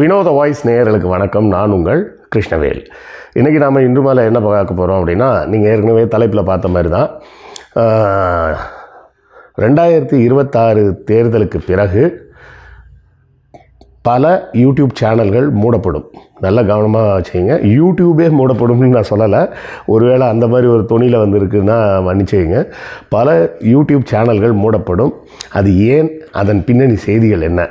வினோத வாய்ஸ் நேயர்களுக்கு வணக்கம். நான் உங்கள் கிருஷ்ணவேல். இன்றைக்கி நாம் இன்று மேலே என்ன பார்க்க போகிறோம் அப்படின்னா நீங்கள் ஏற்கனவே தலைப்பில் பார்த்த மாதிரி தான் ரெண்டாயிரத்தி இருபத்தாறு தேர்தலுக்கு பிறகு பல யூடியூப் சேனல்கள் மூடப்படும். நல்ல கவனமாக வச்சுங்க யூடியூபே மூடப்படும்னு நான் சொல்லலை. ஒருவேளை அந்த மாதிரி ஒரு துணியில் வந்திருக்குன்னா மன்னிச்சுங்க பல யூடியூப் சேனல்கள் மூடப்படும். அது ஏன்? அதன் பின்னணி செய்திகள் என்ன?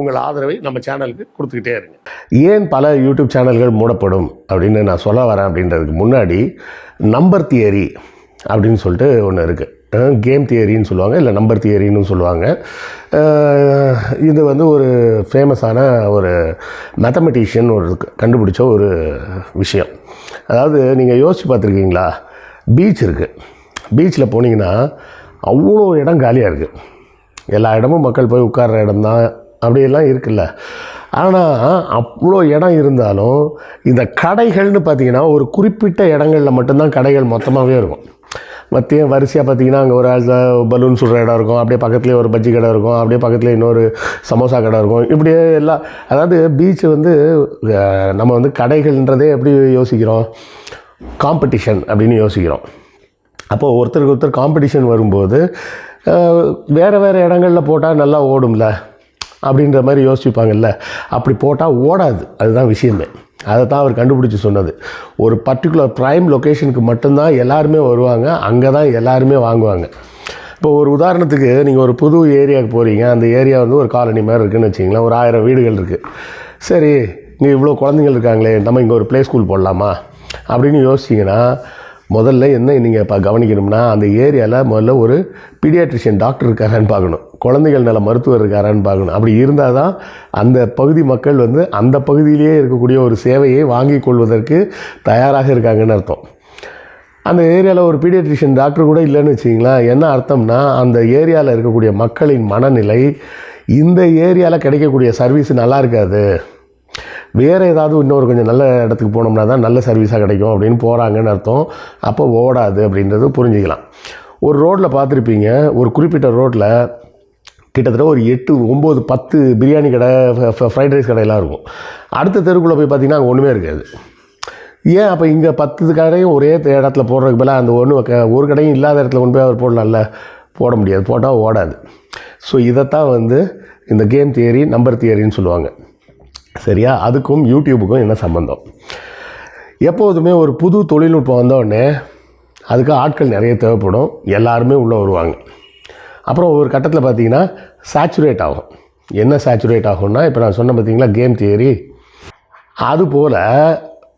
உங்கள் ஆதரவை நம்ம சேனலுக்கு கொடுத்துக்கிட்டே இருங்க. ஏன் பல யூடியூப் சேனல்கள் மூடப்படும் அப்படின்னு நான் சொல்ல வரேன் அப்படின்றதுக்கு முன்னாடி நம்பர் தியரி அப்படின்னு சொல்லிட்டு ஒன்று இருக்குது கேம் தியரின்னு சொல்லுவாங்க இல்லை நம்பர் தியரின்னு சொல்லுவாங்க. இது வந்து ஒரு ஃபேமஸான ஒரு மேத்தமெட்டிஷியன் ஒரு கண்டுபிடிச்ச ஒரு விஷயம். அதாவது நீங்கள் யோசித்து பார்த்துருக்கீங்களா? பீச் இருக்குது பீச்சில் போனீங்கன்னா அவ்வளோ இடம் காலியாக இருக்குது எல்லா இடமும் மக்கள் போய் உட்கார்ற இடம் தான் அப்படியெல்லாம் இருக்குல்ல. ஆனால் அவ்வளோ இடம் இருந்தாலும் இந்த கடைகள்னு பார்த்தீங்கன்னா ஒரு குறிப்பிட்ட இடங்களில் மட்டும்தான் கடைகள் மொத்தமாகவே இருக்கும். மத்திய வரிசையாக பார்த்தீங்கன்னா அங்கே ஒரு பலூன் சுடுற இடம் இருக்கும். அப்படியே பக்கத்துலேயே ஒரு பஜ்ஜி கடை இருக்கும். அப்படியே பக்கத்துலேயே இன்னொரு சமோசா கடை இருக்கும். இப்படியே எல்லாம் அதாவது பீச் வந்து நம்ம வந்து கடைகள்ன்றதே எப்படி யோசிக்கிறோம்? காம்படிஷன் அப்படின்னு யோசிக்கிறோம். அப்போது ஒருத்தருக்கு ஒருத்தர் காம்படிஷன் வரும்போது வேறு வேறு இடங்களில் போட்டால் நல்லா ஓடும்ல. அப்படின்ற மாதிரி யோசிப்பாங்கல்ல அப்படி போட்டால் ஓடாது. அதுதான் விஷயமே. அதை தான் அவர் கண்டுபிடிச்சி சொன்னது. ஒரு பர்டிகுலர் ப்ரைம் லொக்கேஷனுக்கு மட்டும்தான் எல்லாருமே வருவாங்க. அங்கே தான் எல்லாருமே வாங்குவாங்க. இப்போ ஒரு உதாரணத்துக்கு நீங்கள் ஒரு புது ஏரியாவுக்கு போகிறீங்க அந்த ஏரியா வந்து ஒரு காலனி மாதிரி இருக்குதுன்னு வச்சிங்களேன் ஒரு ஆயிரம் வீடுகள் இருக்குது சரி இங்கே இவ்வளோ குழந்தைங்கள் இருக்காங்களே. நம்ம இங்கே ஒரு ப்ளே ஸ்கூல் போடலாமா? அப்படின்னு யோசிச்சிங்கன்னா முதல்ல என்ன நீங்கள் இப்போ கவனிக்கணும்னா அந்த ஏரியாவில் முதல்ல ஒரு பீடியாட்ரிஷியன் டாக்டர் இருக்காரான்னு பார்க்கணும். குழந்தைகள் நல மருத்துவர் இருக்காரான்னு பார்க்கணும். அப்படி இருந்தால் தான் அந்த பகுதி மக்கள் வந்து அந்த பகுதியிலேயே இருக்கக்கூடிய ஒரு சேவையை வாங்கிக் கொள்வதற்கு தயாராக இருக்காங்கன்னு அர்த்தம். அந்த ஏரியாவில் ஒரு பீடியாட்ரிஷியன் டாக்டர் கூட இல்லைன்னு வச்சிங்களேன் என்ன அர்த்தம்னா அந்த ஏரியாவில் இருக்கக்கூடிய மக்களின் மனநிலை இந்த ஏரியாவில் கிடைக்கக்கூடிய சர்வீஸ் நல்லா இருக்காது. வேறு ஏதாவது இன்னொரு கொஞ்சம் நல்ல இடத்துக்கு போனோம்னா தான் நல்ல சர்வீஸாக கிடைக்கும் அப்படின்னு போகிறாங்கன்னு அர்த்தம். அப்போ ஓடாது அப்படின்றது புரிஞ்சுக்கலாம். ஒரு ரோட்டில் பார்த்துருப்பீங்க ஒரு குறிப்பிட்ட ரோட்டில் கிட்டத்தட்ட ஒரு எட்டு ஒம்பது பத்து பிரியாணி கடை ஃப்ரைட் ரைஸ் கடையெல்லாம் இருக்கும். அடுத்த தெருக்குள்ளே போய் பார்த்தீங்கன்னா அங்கே ஒன்றுமே இருக்காது. ஏன்? அப்போ இங்கே பத்து கடையும் ஒரே இடத்துல போடுறதுக்கு பதிலாக அந்த ஒன்று ஒரு கடையும் இல்லாத இடத்துல கொண்டு போய் அவர் போடலாம்ல? போட முடியாது. போட்டால் ஓடாது. ஸோ இதைத்தான் வந்து இந்த கேம் தியரி நம்பர் தியரின்னு சொல்லுவாங்க. சரியா? அதுக்கும் யூடியூபுக்கும் என்ன சம்மந்தம் எப்போதுமே ஒரு புது தொழில்நுட்பம் வந்தோடனே அதுக்கு ஆட்கள் நிறைய தேவைப்படும். எல்லாருமே உள்ளே வருவாங்க. அப்புறம் ஒரு கட்டத்தில் பார்த்தீங்கன்னா சேச்சுரேட் ஆகும். என்ன சேச்சுரேட் ஆகும்னா இப்போ நான் சொன்ன பார்த்தீங்களா கேம் தியரி அதுபோல்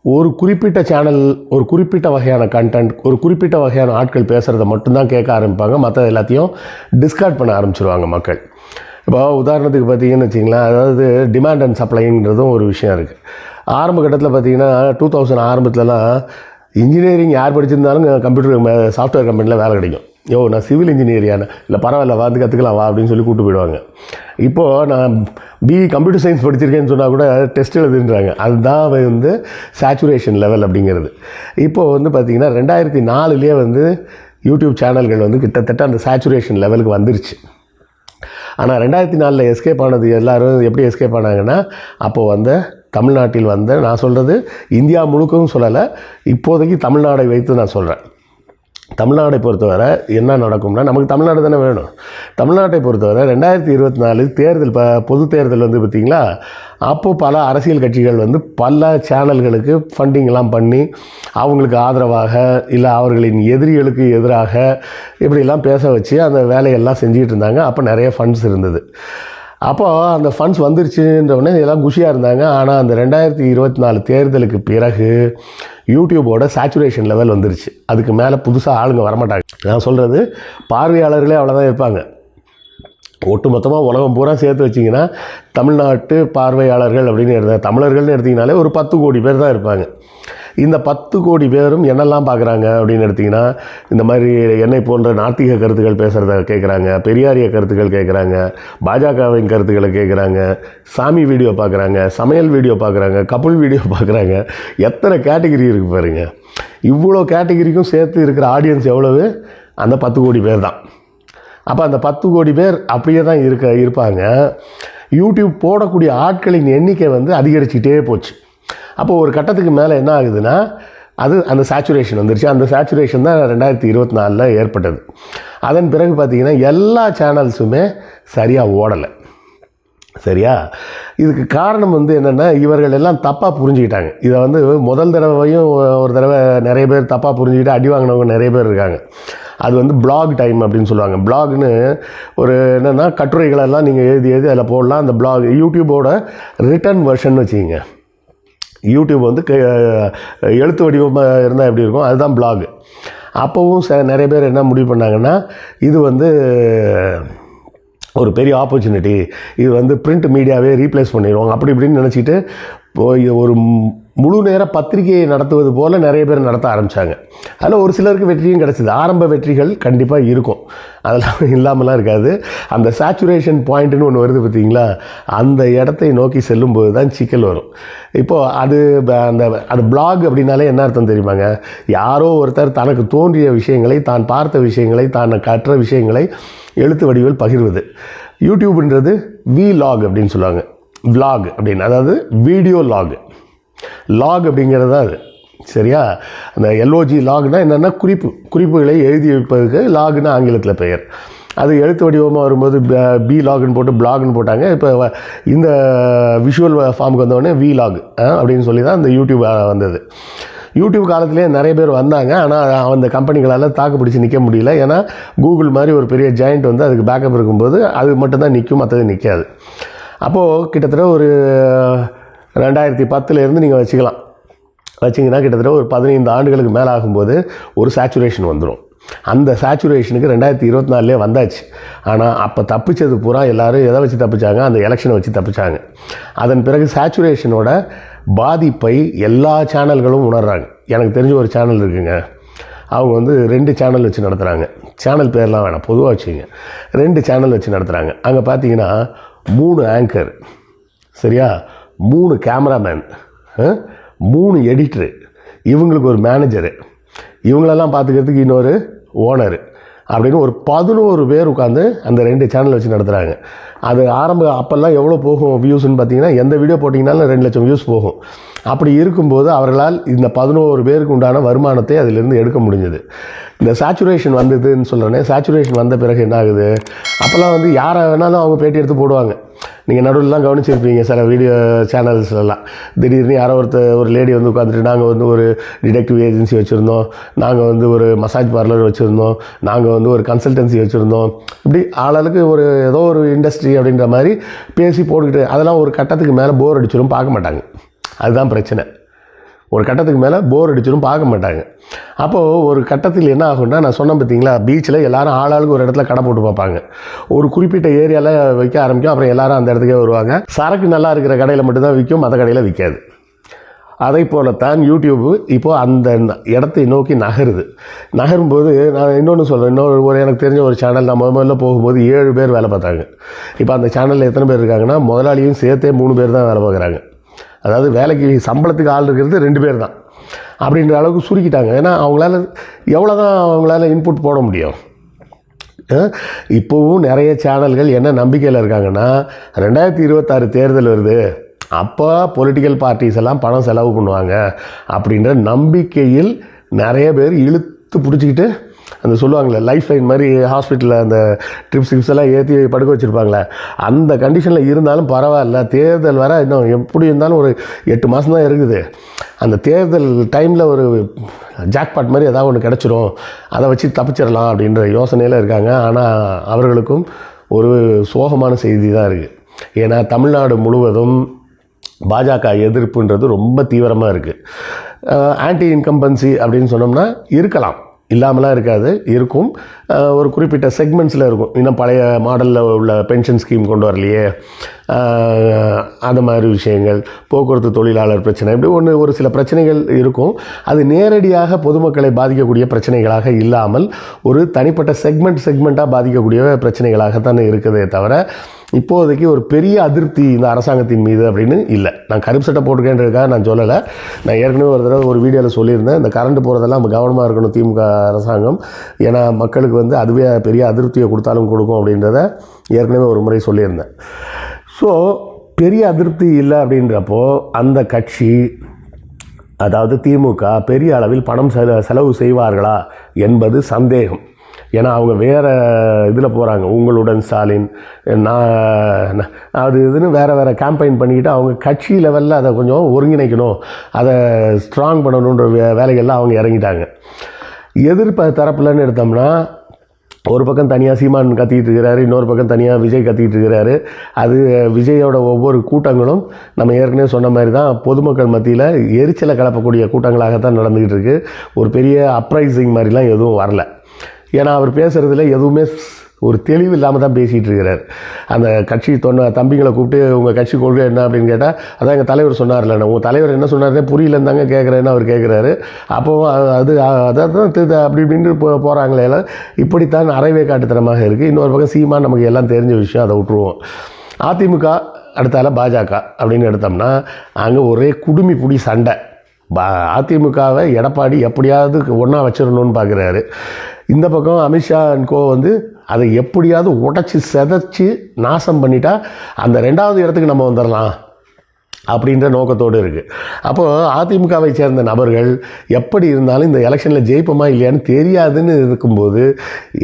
ஒரு குறிப்பிட்ட சேனல் ஒரு குறிப்பிட்ட வகையான கண்டென்ட் ஒரு குறிப்பிட்ட வகையான ஆட்கள் பேசுகிறத மட்டும்தான் கேட்க ஆரம்பிப்பாங்க. மற்ற எல்லாத்தையும் டிஸ்கார்ட் பண்ண ஆரம்பிச்சிருவாங்க மக்கள். இப்போ உதாரணத்துக்கு பார்த்தீங்கன்னு வச்சிங்களேன் அதாவது டிமாண்ட் அண்ட் சப்ளைங்கிறதும் ஒரு விஷயம் இருக்குது ஆரம்ப கட்டத்தில் பார்த்தீங்கன்னா டூ தௌசண்ட் ஆரம்பத்துலலாம் இன்ஜினியரிங் யார் படிச்சிருந்தாலும் கம்ப்யூட்டர் சாஃப்ட்வேர் கம்பெனியில் வேலை கிடைக்கும். யோ நான் சிவில் இன்ஜினியரியான இல்லை பரவாயில்ல வந்து கற்றுக்கலாம் வா அப்படின்னு சொல்லி கூப்பிட்டு போயிடுவாங்க. இப்போது நான் பிஇ கம்ப்யூட்டர் சயின்ஸ் படிச்சிருக்கேன்னு சொன்னால் கூட டெஸ்ட் எழுதுன்றாங்க. அதுதான் வந்து சேச்சுரேஷன் லெவல் அப்படிங்கிறது. இப்போது வந்து பார்த்திங்கன்னா ரெண்டாயிரத்தி நாலுலேயே வந்து யூடியூப் சேனல்கள் வந்து கிட்டத்தட்ட அந்த சேச்சுரேஷன் லெவலுக்கு வந்துருச்சு. ஆனால் ரெண்டாயிரத்தி நாலில் எஸ்கேப் ஆனது எல்லோரும் எப்படி எஸ்கேப் ஆனாங்கன்னா அப்போது வந்து தமிழ்நாட்டில் வந்த நான் சொல்கிறது இந்தியா முழுக்கவும் சொல்லலை இப்போதைக்கு தமிழ்நாடை வைத்து நான் சொல்கிறேன் தமிழ்நாட்டை பொறுத்தவரை என்ன நடக்கும்னா நமக்கு தமிழ்நாடு தானே வேணும். தமிழ்நாட்டை பொறுத்தவரை ரெண்டாயிரத்தி இருபத்தி நாலு தேர்தல் இப்போ பொது தேர்தல் வந்து பார்த்திங்களா அப்போது பல அரசியல் கட்சிகள் வந்து பல சேனல்களுக்கு ஃபண்டிங்லாம் பண்ணி அவங்களுக்கு ஆதரவாக இல்லை அவர்களின் எதிரிகளுக்கு எதிராக இப்படிலாம் பேச வச்சு அந்த வேலையெல்லாம் செஞ்சுக்கிட்டு இருந்தாங்க. அப்போ நிறைய ஃபண்ட்ஸ் இருந்தது. அப்போது அந்த ஃபண்ட்ஸ் வந்துருச்சுன்ற உடனே எல்லாம் குஷியாக இருந்தாங்க. ஆனால் அந்த ரெண்டாயிரத்தி இருபத்தி நாலு தேர்தலுக்கு பிறகு யூடியூபோட சேச்சுரேஷன் லெவல் வந்துருச்சு. அதுக்கு மேலே புதுசாக ஆளுங்க வரமாட்டாங்க. நான் சொல்கிறது பார்வையாளர்களே அவ்வளோதான் இருப்பாங்க. ஒட்டு மொத்தமாக உலகம் பூரா சேர்த்து வச்சிங்கன்னா தமிழ்நாட்டு பார்வையாளர்கள் அப்படின்னு எடுத்தாங்க தமிழர்கள்னு எடுத்திங்கனாலே ஒரு பத்து கோடி பேர் தான் இருப்பாங்க. இந்த பத்து கோடி பேரும் என்னெல்லாம் பார்க்குறாங்க அப்படின்னு எடுத்திங்கன்னா இந்த மாதிரி என்னை போன்ற நாத்திக கருத்துக்கள் பேசுகிறத கேட்குறாங்க பெரியாரிய கருத்துக்கள் கேட்குறாங்க பாஜகவின் கருத்துக்களை கேட்குறாங்க சாமி வீடியோ பார்க்குறாங்க சமையல் வீடியோ பார்க்குறாங்க கப்புள் வீடியோ பார்க்குறாங்க. எத்தனை கேட்டகிரி இருக்குது பாருங்க. இவ்வளோ கேட்டகிரிக்கும் சேர்த்து இருக்கிற ஆடியன்ஸ் எவ்வளவு? அந்த பத்து கோடி பேர் தான். அப்போ அந்த பத்து கோடி பேர் அப்படியே தான் இருக்க இருப்பாங்க. யூடியூப் போடக்கூடிய ஆட்களின் எண்ணிக்கை வந்து அதிகரிச்சுட்டே போச்சு. அப்போது ஒரு கட்டத்துக்கு மேலே என்ன ஆகுதுன்னா அது அந்த சேச்சுரேஷன் வந்துருச்சு. அந்த சேச்சுரேஷன் தான் ரெண்டாயிரத்தி இருபத்தி நாலில் ஏற்பட்டது. அதன் பிறகு பார்த்திங்கன்னா எல்லா சேனல்ஸுமே சரியாக ஓடலை. சரியா? இதுக்கு காரணம் வந்து என்னென்னா இவர்கள் எல்லாம் தப்பாக புரிஞ்சுக்கிட்டாங்க. இதை வந்து முதல் தடவையும் ஒரு தடவை நிறைய பேர் தப்பாக புரிஞ்சுக்கிட்டு அடி வாங்கினவங்க நிறைய பேர் இருக்காங்க. அது வந்து பிளாக் டைம் அப்படின்னு சொல்லுவாங்க. பிளாக்னு ஒரு என்னென்னா கட்டுரைகளெல்லாம் நீங்கள் எழுதி எழுதி அதில் போடலாம். அந்த பிளாக் யூடியூபோட ரிட்டன் வெர்ஷன் வச்சுக்கிங்க. யூடியூப் வந்து எழுத்து வடிவமாக இருந்தால் எப்படி இருக்கும்? அதுதான் பிளாக் அப்போவும் ச நிறைய பேர் என்ன முடிவு பண்ணாங்கன்னா இது வந்து ஒரு பெரிய ஆப்பர்ச்சுனிட்டி இது வந்து பிரிண்ட் மீடியாவே ரீப்ளேஸ் பண்ணிடுவாங்க அப்படி இப்படின்னு நினச்சிட்டு ஒரு முழு நேர பத்திரிகையை நடத்துவது போல் நிறைய பேர் நடத்த ஆரம்பித்தாங்க அதில் ஒரு சிலருக்கு வெற்றியும் கிடச்சிது. ஆரம்ப வெற்றிகள் கண்டிப்பாக இருக்கும். அதெல்லாம் இல்லாமலாம் இருக்காது. அந்த சேச்சுரேஷன் பாயிண்ட்டுன்னு ஒன்று வருது பார்த்தீங்களா அந்த இடத்தை நோக்கி செல்லும்போது தான் சிக்கல் வரும். இப்போது அது அந்த அது பிளாக் அப்படின்னாலே என்ன அர்த்தம் தெரியுமாங்க? யாரோ ஒருத்தர் தனக்கு தோன்றிய விஷயங்களை தான் பார்த்த விஷயங்களை தான் கற்ற விஷயங்களை எழுத்து வடிவில் பகிர்வது. யூடியூப்ன்றது வி லாக் அப்படின்னு சொல்லுவாங்க. விலாக் அப்படின்னு. அதாவது வீடியோ லாக் லாக் அப்படிங்கிறது தான் அது. சரியா? அந்த எல்ஓஜி லாக்னா என்னென்னா குறிப்பு. குறிப்புகளை எழுதி வைப்பதுக்கு லாக்னு ஆங்கிலத்தில் பெயர். அது எழுத்து வடிவமாக வரும்போது பி லாக்னு போட்டு பிளாக்னு போட்டாங்க. இப்போ இந்த விஷுவல் ஃபார்முக்கு வந்தோடனே வி லாக் அப்படின்னு சொல்லி தான் இந்த யூடியூப் வந்தது. யூடியூப் காலத்திலே நிறைய பேர் வந்தாங்க. ஆனால் அந்த கம்பெனிகளால் தாக்கு பிடிச்சி நிற்க முடியல. ஏன்னா கூகுள் மாதிரி ஒரு பெரிய ஜாயிண்ட் வந்து அதுக்கு பேக்கப் இருக்கும்போது அது மட்டும்தான் நிற்கும் மற்றது நிற்காது அப்போது கிட்டத்தட்ட ஒரு ரெண்டாயிரத்தி பத்துலேருந்து நீங்கள் வச்சுக்கலாம். வச்சிங்கன்னா கிட்டத்தட்ட ஒரு பதினைந்து ஆண்டுகளுக்கு மேலே ஆகும்போது ஒரு சேச்சுரேஷன் வந்துடும் அந்த சேச்சுரேஷனுக்கு ரெண்டாயிரத்தி இருபத்தி நாலுலேயே வந்தாச்சு. ஆனால் அப்போ தப்பிச்சது பூரா எல்லோரும் எதை வச்சு தப்பிச்சாங்க? அந்த எலெக்ஷனை வச்சு தப்பிச்சாங்க. அதன் பிறகு சேச்சுரேஷனோட பாதிப்பை எல்லா சேனல்களும் உணர்கிறாங்க எனக்கு தெரிஞ்ச ஒரு சேனல் இருக்குங்க. அவங்க வந்து ரெண்டு சேனல் வச்சு நடத்துகிறாங்க சேனல் பேர்லாம் வேணாம். பொதுவாக வச்சுங்க ரெண்டு சேனல் வச்சு நடத்துகிறாங்க அங்கே பார்த்தீங்கன்னா மூணு ஆங்கர் சரியா? மூணு கேமராமேன் மூணு எடிட்ரு இவங்களுக்கு ஒரு மேனேஜரு இவங்களெல்லாம் பார்த்துக்கிறதுக்கு இன்னொரு ஓனரு அப்படின்னு ஒரு பதினோரு பேர் உட்காந்து அந்த ரெண்டு சேனல் வச்சு நடத்துகிறாங்க அது ஆரம்ப அப்போல்லாம் எவ்வளோ போகும் வியூஸ்ன்னு பார்த்தீங்கன்னா எந்த வீடியோ போட்டிங்கனாலும் ரெண்டு லட்சம் வியூஸ் போகும். அப்படி இருக்கும்போது அவர்களால் இந்த பதினோரு பேருக்கு உண்டான வருமானத்தை அதிலிருந்து எடுக்க முடிஞ்சது. இந்த சேச்சுரேஷன் வந்ததுன்னு சொல்கிறேன்னே சேச்சுரேஷன் வந்த பிறகு என்ன ஆகுது அப்போல்லாம் வந்து யாரை வேணாலும் அவங்க பேட்டி எடுத்து போடுவாங்க. நீங்கள் நடுவில்லாம் கவனிச்சிருப்பீங்க சில வீடியோ சேனல்ஸ்லாம் திடீர்னு யாரோ ஒருத்தர் ஒரு லேடி வந்து உட்காந்துட்டு நாங்கள் வந்து ஒரு டிடெக்டிவ் ஏஜென்சி வச்சுருந்தோம். நாங்கள் வந்து ஒரு மசாஜ் பார்லர் வச்சுருந்தோம். நாங்கள் வந்து ஒரு கன்சல்டன்சி வச்சுருந்தோம். இப்படி ஆளாளுக்கு ஒரு ஏதோ ஒரு இண்டஸ்ட்ரி அப்படின்ற மாதிரி பேசி போட்டுக்கிட்டு அதெல்லாம் ஒரு கட்டத்துக்கு மேலே போர் அடிச்சிடும் பார்க்க மாட்டாங்க. அதுதான் பிரச்சனை. ஒரு கட்டத்துக்கு மேலே போர் அடிச்சிடும் பார்க்க மாட்டாங்க. அப்போது ஒரு கட்டத்தில் என்ன ஆகும்னா நான் சொன்னேன் பார்த்தீங்களா பீச்சில் எல்லாரும் ஆளாளுக்கு ஒரு இடத்துல கடை போட்டு பார்ப்பாங்க. ஒரு குறிப்பிட்ட ஏரியாவில் வைக்க ஆரம்பிக்கும் அப்புறம் எல்லாரும் அந்த இடத்துக்கே வருவாங்க. சரக்கு நல்லா இருக்கிற கடையில் மட்டும்தான் விற்கும் மற்ற கடையில் விற்காது. அதை போலத்தான் யூடியூப்பு இப்போது அந்த இடத்தை நோக்கி நகருது. நகரும்போது நான் இன்னொன்று சொல்கிறேன் இன்னொரு ஒரு எனக்கு தெரிஞ்ச ஒரு சேனல் நான் முதல்ல போகும்போது ஏழு பேர் வேலை பார்த்தாங்க. இப்போ அந்த சேனலில் எத்தனை பேர் இருக்காங்கன்னா முதலாளியும் சேர்த்தே மூணு பேர் தான் வேலை பார்க்குறாங்க. அதாவது வேலைக்கு சம்பளத்துக்கு ஆள் இருக்கிறது ரெண்டு பேர் தான். அப்படின்ற அளவுக்கு சுருக்கிட்டாங்க. ஏன்னா அவங்களால எவ்வளோ தான் அவங்களால இன்புட் போட முடியும். இப்போவும் நிறைய சேனல்கள் என்ன நம்பிக்கையில் இருக்காங்கன்னா ரெண்டாயிரத்தி இருபத்தாறு தேர்தல் வருது. அப்போ பொலிட்டிக்கல் பார்ட்டிஸ் எல்லாம் பணம் செலவு பண்ணுவாங்க. அப்படின்ற நம்பிக்கையில் நிறைய பேர் இழுத்து பிடிச்சிக்கிட்டு அந்த சொல்லுவாங்களே லைஃப் லைன் மாதிரி ஹாஸ்பிட்டலில் அந்த ட்ரிப்ஸ் கிப்ஸ் எல்லாம் ஏற்றி படுக்க வச்சுருப்பாங்களே அந்த கண்டிஷனில் இருந்தாலும் பரவாயில்ல. தேர்தல் வர இன்னும் எப்படி இருந்தாலும் ஒரு எட்டு மாதம் தான் இருக்குது. அந்த தேர்தல் டைமில் ஒரு ஜாக்பாட் மாதிரி ஏதாவது ஒன்று கிடச்சிரும். அதை வச்சு தப்பிச்சிடலாம் அப்படின்ற யோசனையில் இருக்காங்க. ஆனால் அவர்களுக்கும் ஒரு சோகமான செய்தி தான் இருக்குது ஏன்னா தமிழ்நாடு முழுவதும் பாஜக எதிர்ப்புன்றது ரொம்ப தீவிரமாக இருக்குது ஆன்டி இன்கம்பன்சி அப்படின்னு சொன்னோம்னா இருக்கலாம். இல்லாமலாம் இருக்காது இருக்கும். ஒரு குறிப்பிட்ட செக்மெண்ட்ஸில் இருக்கும். இன்னும் பழைய மாடலில் உள்ள பென்ஷன் ஸ்கீம் கொண்டு வரலையே. அது அந்த மாதிரி விஷயங்கள் போக்குவரத்து தொழிலாளர் பிரச்சனை இப்படி ஒன்று ஒரு சில பிரச்சனைகள் இருக்கும். அது நேரடியாக பொதுமக்களை பாதிக்கக்கூடிய பிரச்சனைகளாக இல்லாமல் ஒரு தனிப்பட்ட செக்மெண்ட் செக்மெண்ட்டாக பாதிக்கக்கூடிய பிரச்சனைகளாகத்தான் இருக்குதே தவிர இப்போதைக்கு ஒரு பெரிய அதிருப்தி இந்த அரசாங்கத்தின் மீது அப்படின்னு இல்லை. நான் கருப்பு சட்டை போட்டுக்கேன்றதுக்காக நான் சொல்லலை. நான் ஏற்கனவே ஒரு தடவை ஒரு வீடியோவில் சொல்லியிருந்தேன். இந்த கரண்ட் போகிறதெல்லாம் நம்ம கவனமாக இருக்கணும் திமுக அரசாங்கம். ஏன்னா மக்களுக்கு வந்து அதுவே பெரிய அதிருப்தியை கொடுத்தாலும் கொடுக்கும் அப்படின்றத ஏற்கனவே ஒரு முறை சொல்லியிருந்தேன். ஸோ பெரிய அதிருப்தி இல்லை அப்படின்றப்போ அந்த கட்சி அதாவது திமுக பெரிய அளவில் பணம் செல செலவு செய்வார்களா என்பது சந்தேகம். ஏன்னா அவங்க வேறு இதில் போகிறாங்க உங்களுடன் ஸ்டாலின் நான் அது இதுன்னு வேறு வேறு கேம்பெயின் பண்ணிக்கிட்டு அவங்க கட்சி லெவலில் அதை கொஞ்சம் ஒருங்கிணைக்கணும். அதை ஸ்ட்ராங் பண்ணணுன்ற வே வேலைகள்லாம் அவங்க இறங்கிட்டாங்க. எதிர்ப்பு தரப்புலன்னு எடுத்தோம்னா ஒரு பக்கம் தனியாக சீமான் கத்திக்கிட்டு இருக்கிறாரு இன்னொரு பக்கம் தனியாக விஜய் கத்திக்கிட்டு இருக்கிறாரு. அது விஜயோட ஒவ்வொரு கூட்டங்களும் நம்ம ஏற்கனவே சொன்ன மாதிரி தான் பொதுமக்கள் மத்தியில் எரிச்சலை கலப்பக்கூடிய கூட்டங்களாகத்தான் நடந்துக்கிட்டு இருக்குது ஒரு பெரிய அப்ரைசிங் மாதிரிலாம் எதுவும் வரல. ஏன்னா அவர் பேசுகிறதுல எதுவுமே ஒரு தெளிவு இல்லாமல் தான் பேசிகிட்டு இருக்கிறார். அந்த கட்சி தொன்ன தம்பிங்களை கூப்பிட்டு உங்கள் கட்சி கொள்கை என்ன? அப்படின்னு கேட்டால் அதான் எங்கள் தலைவர் சொன்னார்ல உங்கள் தலைவர் என்ன சொன்னார்னே புரியலன்னு தாங்க கேட்குறேன்னு அவர் கேட்குறாரு அப்போ அது அது அதான் அப்படி இப்படின்னு போ போகிறாங்களே எல்லாம். இப்படித்தான் அறவே காட்டுத்தனமாக இருக்குது இன்னொரு பக்கம் சீமா நமக்கு எல்லாம் தெரிஞ்ச விஷயம் அதை விட்டுருவோம். அதிமுக அடுத்தால பாஜக அப்படின்னு எடுத்தோம்னா அங்கே ஒரே குடுமி புடி சண்டை. பா அதிமுகவை எடப்பாடி எப்படியாவது ஒன்றா வச்சிடணும்னு பார்க்குறாரு இந்த பக்கம் அமித்ஷா அண்ட் கோ வந்து அதை எப்படியாவது உடச்சி செதைச்சி நாசம் பண்ணிட்டா அந்த ரெண்டாவது இடத்துக்கு நம்ம வந்துடலாம் அப்படின்ற நோக்கத்தோடு இருக்குது அப்போது அதிமுகவை சேர்ந்த நபர்கள் எப்படி இருந்தாலும் இந்த எலெக்ஷனில் ஜெயிப்போமா இல்லையான்னு தெரியாதுன்னு இருக்கும்போது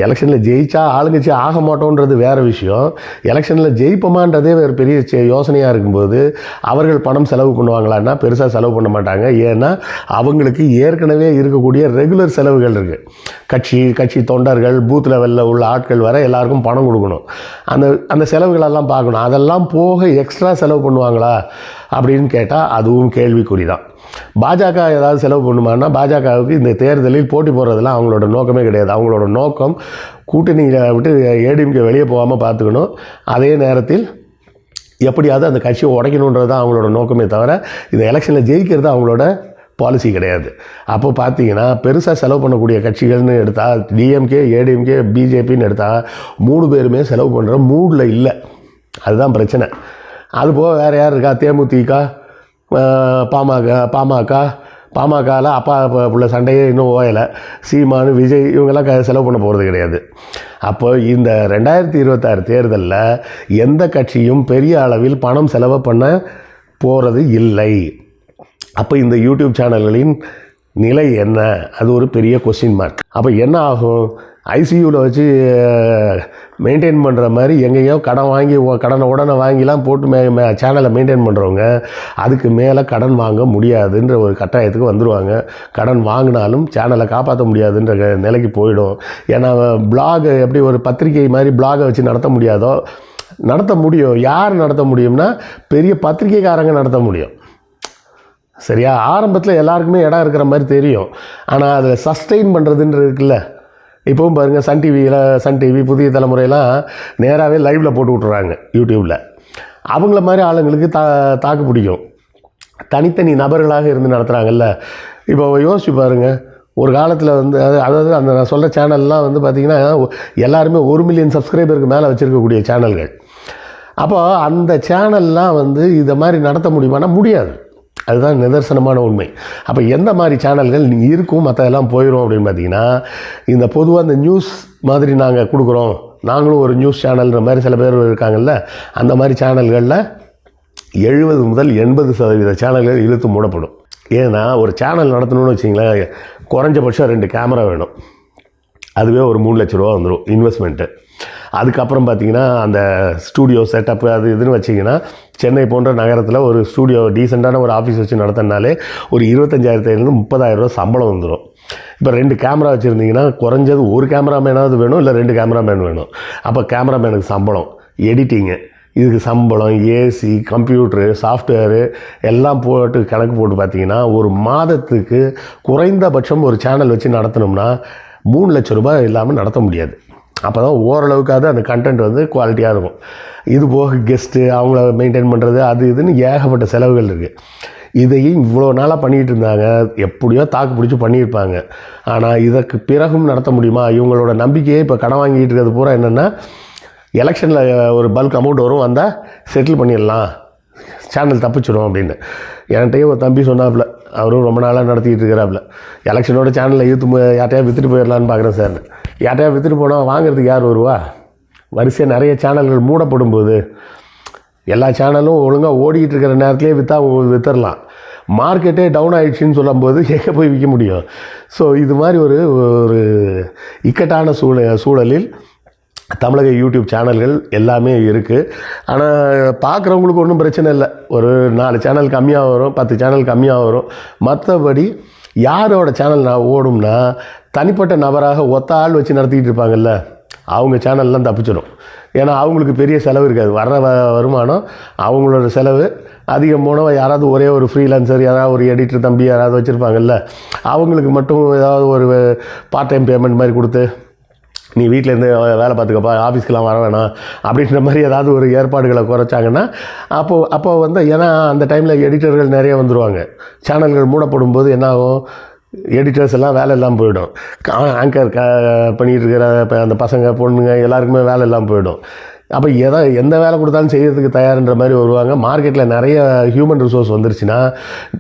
எலெக்ஷனில் ஜெயிச்சா ஆளுங்கட்சி ஆக மாட்டோன்றது வேறு விஷயம். எலெக்ஷனில் ஜெயிப்போமான்றதே வேறு பெரிய யோசனையாக இருக்கும்போது அவர்கள் பணம் செலவு பண்ணுவாங்களான்னா பெருசாக செலவு பண்ண மாட்டாங்க. ஏன்னா அவங்களுக்கு ஏற்கனவே இருக்கக்கூடிய ரெகுலர் செலவுகள் இருக்குது கட்சி கட்சி தொண்டர்கள் பூத் லெவலில் உள்ள ஆட்கள் வர எல்லாருக்கும் பணம் கொடுக்கணும். அந்த அந்த செலவுகளெல்லாம் பார்க்கணும். அதெல்லாம் போக எக்ஸ்ட்ரா செலவு பண்ணுவாங்களா? அப்படின்னு கேட்டால் அதுவும் கேள்விக்குறி தான் பாஜக ஏதாவது செலவு பண்ணுமான்னா பாஜகவுக்கு இந்த தேர்தலில் போட்டி போடுறதுலாம் அவங்களோட நோக்கமே கிடையாது. அவங்களோட நோக்கம் கூட்டணியை விட்டு ஏடிஎம்கே வெளியே போகாமல் பார்த்துக்கணும். அதே நேரத்தில் எப்படியாவது அந்த கட்சியை உடைக்கணுன்றது தான் அவங்களோட நோக்கமே தவிர இந்த எலெக்ஷனில் ஜெயிக்கிறது அவங்களோட பாலிசி கிடையாது. அப்போ பார்த்தீங்கன்னா பெருசாக செலவு பண்ணக்கூடிய கட்சிகள்னு எடுத்தால் டிஎம்கே ஏடிஎம்கே பிஜேபின்னு எடுத்தால் மூணு பேருமே செலவு பண்ணுற மூடில் இல்லை. அதுதான் பிரச்சனை. அது போக வேறு யார் இருக்கா? தேமுதிக பாமக பாமக பாமகவில் அப்பா உள்ள சண்டையே இன்னும் ஓயலை. சீமானு விஜய் இவங்கெல்லாம் க செலவு பண்ண போகிறது கிடையாது. அப்போ இந்த ரெண்டாயிரத்தி இருபத்தாறு தேர்தலில் எந்த கட்சியும் பெரிய அளவில் பணம் செலவு பண்ண போகிறது இல்லை. அப்போ இந்த யூடியூப் சேனல்களின் நிலை என்ன? அது ஒரு பெரிய கொஸ்டின் மார்க் அப்போ என்ன ஆகும்? ஐசியூவில் வச்சு மெயின்டைன் பண்ணுற மாதிரி எங்கேயோ கடன் வாங்கி கடனை உடனே வாங்கிலாம் போட்டு மே மே சேனலை மெயின்டைன் பண்ணுறவங்க அதுக்கு மேலே கடன் வாங்க முடியாதுன்ற ஒரு கட்டாயத்துக்கு வந்துடுவாங்க கடன் வாங்கினாலும் சேனலை காப்பாற்ற முடியாதுன்ற நிலைக்கு போயிடும். ஏன்னா பிளாக் எப்படி ஒரு பத்திரிகை மாதிரி பிளாகை வச்சு நடத்த முடியாதோ நடத்த முடியும். யார் நடத்த முடியும்னா பெரிய பத்திரிகைக்காரங்க நடத்த முடியும். சரியா? ஆரம்பத்தில் எல்லாருக்குமே இடம் இருக்கிற மாதிரி தெரியும். ஆனால் அதில் சஸ்டெயின் பண்ணுறதுன்ற இருக்குல்ல? இப்போவும் பாருங்கள் சன் டிவியில் சன் டிவி புதிய தலைமுறையெல்லாம் நேராகவே லைவில் போட்டு விட்றாங்க யூடியூப்பில் அவங்கள மாதிரி ஆளுங்களுக்கு தா தாக்கு பிடிக்கும். தனித்தனி நபர்களாக இருந்து நடத்துகிறாங்கல்ல இப்போ யோசிச்சு பாருங்க ஒரு காலத்தில் வந்து அது அதாவது அந்த நான் சொல்கிற சேனல்லாம் வந்து பார்த்திங்கன்னா எல்லாருமே ஒரு மில்லியன் சப்ஸ்கிரைபருக்கு மேலே வச்சுருக்கக்கூடிய சேனல்கள் அப்போ அந்த சேனல்லாம் வந்து இதை மாதிரி நடத்த முடியுமானா முடியாது. அதுதான் நிதர்சனமான உண்மை. அப்போ எந்த மாதிரி சேனல்கள் இருக்கும் மற்றதெல்லாம் போயிடும் அப்படின்னு பார்த்தீங்கன்னா இந்த பொதுவாக இந்த நியூஸ் மாதிரி நாங்கள் கொடுக்குறோம். நாங்களும் ஒரு நியூஸ் சேனல்ன்ற மாதிரி சில பேர் இருக்காங்கல்ல அந்த மாதிரி சேனல்களில் எழுபது முதல் எண்பது சதவீத சேனல்கள் இழுத்து மூடப்படும். ஏன்னா ஒரு சேனல் நடத்தணும்னு வச்சிங்களேன் குறைஞ்சபட்சம் ரெண்டு கேமரா வேணும். அதுவே ஒரு மூணு லட்ச ரூபா வந்துடும் இன்வெஸ்ட்மெண்ட்டு அதுக்கப்புறம் பார்த்தீங்கன்னா அந்த ஸ்டூடியோ செட்டப் அது இதுன்னு வச்சிங்கன்னா சென்னை போன்ற நகரத்தில் ஒரு ஸ்டூடியோ டீசெண்டான ஒரு ஆஃபீஸ் வச்சு நடத்தினாலே ஒரு இருபத்தஞ்சாயிரத்துலேருந்து முப்பதாயிரரூவா சம்பளம் வந்துடும் இப்போ ரெண்டு கேமரா வச்சுருந்தீங்கன்னா குறைஞ்சது ஒரு கேமராமேனாவது வேணும் இல்லை ரெண்டு கேமராமேன் வேணும். அப்போ கேமராமேனுக்கு சம்பளம் எடிட்டிங்கு இதுக்கு சம்பளம் ஏசி கம்ப்யூட்ரு சாஃப்ட்வேரு எல்லாம் போட்டு கணக்கு போட்டு பார்த்தீங்கன்னா ஒரு மாதத்துக்கு குறைந்தபட்சம் ஒரு சேனல் வச்சு நடத்தினோம்னா மூணு லட்ச ரூபாய் இல்லாமல் நடத்த முடியாது. அப்போ தான் ஓரளவுக்காவது அந்த கண்டென்ட் வந்து குவாலிட்டியாக இருக்கும். இது போக கெஸ்ட்டு அவங்கள மெயின்டைன் பண்ணுறது அது இதுன்னு ஏகப்பட்ட செலவுகள் இருக்குது இதையும் இவ்வளோ நாளாக பண்ணிகிட்டு இருந்தாங்க. எப்படியோ தாக்கு பிடிச்சி பண்ணியிருப்பாங்க. ஆனால் இதற்கு பிறகும் நடத்த முடியுமா? இவங்களோட நம்பிக்கையே இப்போ கடன் வாங்கிட்டு இருக்கிறது பூரா என்னென்னா எலெக்ஷனில் ஒரு பல்க் அமௌண்ட் வரும் வந்தால் செட்டில் பண்ணிடலாம். சேனல் தப்பிச்சிடும் அப்படின்னு. என்கிட்டயே ஒரு தம்பி சொன்னாப்புல அவரும் ரொம்ப நாளாக நடத்திக்கிட்டு இருக்கிறாப்புல. எலெக்ஷனோட சேனலில் இழுத்து மு- யார்ட்டையா விற்றுட்டு போயிடலான்னு பார்க்குறேன் சார். யார்ட்டையா விற்றுட்டு போனால் வாங்குறதுக்கு யார் வருவா? வரிசையாக நிறைய சேனல்கள் மூடப்படும் போது எல்லா சேனலும் ஒழுங்காக ஓடிக்கிட்டு இருக்கிற நேரத்திலே விற்றா விற்றுடலாம் மார்க்கெட்டே டவுன் ஆகிடுச்சின்னு சொல்லும்போது எங்கே போய் விற்க முடியும்? ஸோ இது மாதிரி ஒரு ஒரு இக்கட்டான சூழ சூழலில் தமிழக யூடியூப் சேனல்கள் எல்லாமே இருக்குது ஆனால் பார்க்குறவங்களுக்கு ஒன்றும் பிரச்சனை இல்லை. ஒரு நாலு சேனல் கம்மியாக வரும் பத்து சேனல் கம்மியாக வரும். மற்றபடி யாரோட சேனல் நான் ஓடும்னா தனிப்பட்ட நபராக ஒத்த ஆள் வச்சு நடத்திக்கிட்டு இருப்பாங்கல்ல அவங்க சேனல்லாம் தப்பிச்சிடும். ஏன்னா அவங்களுக்கு பெரிய செலவு இருக்காது. வர்ற வ- வருமானம் அவங்களோட செலவு. அதிகம் போனவ யாராவது ஒரே ஒரு ஃப்ரீலான்சர் யாராவது ஒரு எடிட்டர் தம்பி யாராவது வச்சுருப்பாங்கல்ல அவங்களுக்கு மட்டும் ஏதாவது ஒரு பார்ட் டைம் பேமெண்ட் மாதிரி கொடுத்து நீ வீட்டிலேருந்து வேலை பார்த்துக்கப்பா ஆஃபீஸ்க்கெலாம் வர வேணாம் அப்படின்ற மாதிரி ஏதாவது ஒரு ஏற்பாடுகளை குறைச்சாங்கன்னா அப்போது அப்போ வந்து ஏன்னா அந்த டைமில் எடிட்டர்கள் நிறைய வந்துடுவாங்க சேனல்கள் மூடப்படும் போது என்னாகும்? எடிட்டர்ஸ் எல்லாம் வேலை இல்லாமல் போயிடும். ஆங்கர் க பண்ணிகிட்டு இருக்கிற இப்போ அந்த பசங்க பொண்ணுங்க எல்லாருக்குமே வேலை இல்லாமல் போயிடும். அப்போ எதை எந்த வேலை கொடுத்தாலும் செய்கிறதுக்கு தயார்ன்ற மாதிரி வருவாங்க. மார்க்கெட்டில் நிறைய ஹியூமன் ரிசோர்ஸ் வந்துருச்சுன்னா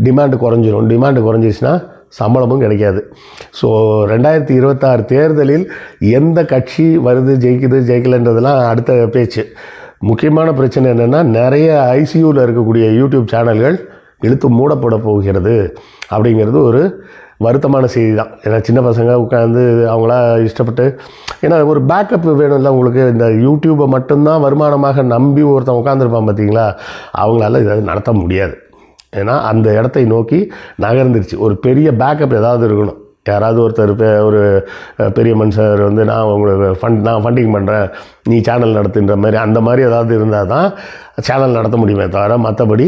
டிமாண்டு குறைஞ்சிரும். டிமாண்டு குறைஞ்சிருச்சுன்னா சம்பளமும் கிடைக்காது. ஸோ ரெண்டாயிரத்தி இருபத்தாறு தேர்தலில் எந்த கட்சி வருது ஜெயிக்குது ஜெயிக்கலைன்றதுலாம் அடுத்த பேச்சு. முக்கியமான பிரச்சனை என்னென்னா நிறைய ஐசியூவில் இருக்கக்கூடிய யூடியூப் சேனல்கள் இழுத்து மூடப்பட போகிறது அப்படிங்கிறது ஒரு வருத்தமான செய்தி தான் ஏன்னா சின்ன பசங்க உட்காந்து அவங்களா இஷ்டப்பட்டு ஏன்னா ஒரு பேக்கப் வேணும்ல உங்களுக்கு. இந்த யூடியூப்பை மட்டும்தான் வருமானமாக நம்பி ஒருத்தன் உட்காந்துருப்பான் பார்த்தீங்களா அவங்களால இதை நடத்த முடியாது. ஏன்னா அந்த இடத்தை நோக்கி நகர்ந்துருச்சு. ஒரு பெரிய பேக்கப் ஏதாவது இருக்கணும். யாராவது ஒருத்தர் ஒரு பெரிய மனுஷர் வந்து நான் உங்களுக்கு ஃபண்ட் நான் ஃபண்டிங் பண்ணுறேன் நீ சேனல் நடத்துன்ற மாதிரி அந்த மாதிரி ஏதாவது இருந்தால் தான் சேனல் நடத்த முடியுமே தவிர மற்றபடி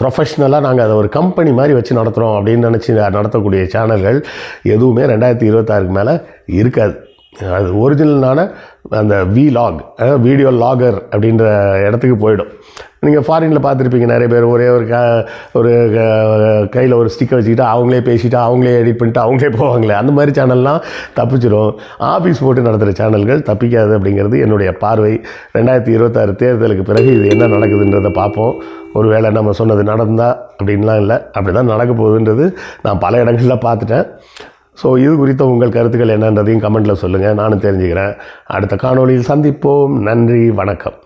ப்ரொஃபஷ்னலாக நாங்கள் அதை ஒரு கம்பெனி மாதிரி வச்சு நடத்துகிறோம் அப்படின்னு நினச்சி நடத்தக்கூடிய சேனல்கள் எதுவுமே ரெண்டாயிரத்தி இருபத்தாறுக்கு மேலே இருக்காது. அது ஒரிஜினலான அந்த வி லாக் வீடியோ லாகர் அப்படின்ற இடத்துக்கு போயிடும். நீங்கள் ஃபாரினில் பார்த்துருப்பீங்க நிறைய பேர். ஒரே ஒரு க ஒரு கையில் ஒரு ஸ்டிக்கர் வச்சுக்கிட்டு அவங்களே பேசிட்டு அவங்களே எடிட் பண்ணிட்டு அவங்களே போவாங்களே. அந்த மாதிரி சேனல்லாம் தப்பிச்சிடும் ஆஃபீஸ் போட்டு நடத்துகிற சேனல்கள் தப்பிக்காது அப்படிங்கிறது என்னுடைய பார்வை. ரெண்டாயிரத்தி இருபத்தாறு தேர்தலுக்கு பிறகு இது என்ன நடக்குதுன்றதை பார்ப்போம். ஒரு வேளை நம்ம சொன்னது நடந்தா அப்படின்லாம் இல்லை. அப்படி தான் நடக்க போகுதுன்றது நான் பல இடங்களில் பார்த்துட்டேன். ஸோ இது குறித்த உங்கள் கருத்துக்கள் என்னன்றதையும் கமெண்ட்டில் சொல்லுங்கள் நானும் தெரிஞ்சுக்கிறேன். அடுத்த காணொளியில் சந்திப்போம். நன்றி. வணக்கம்.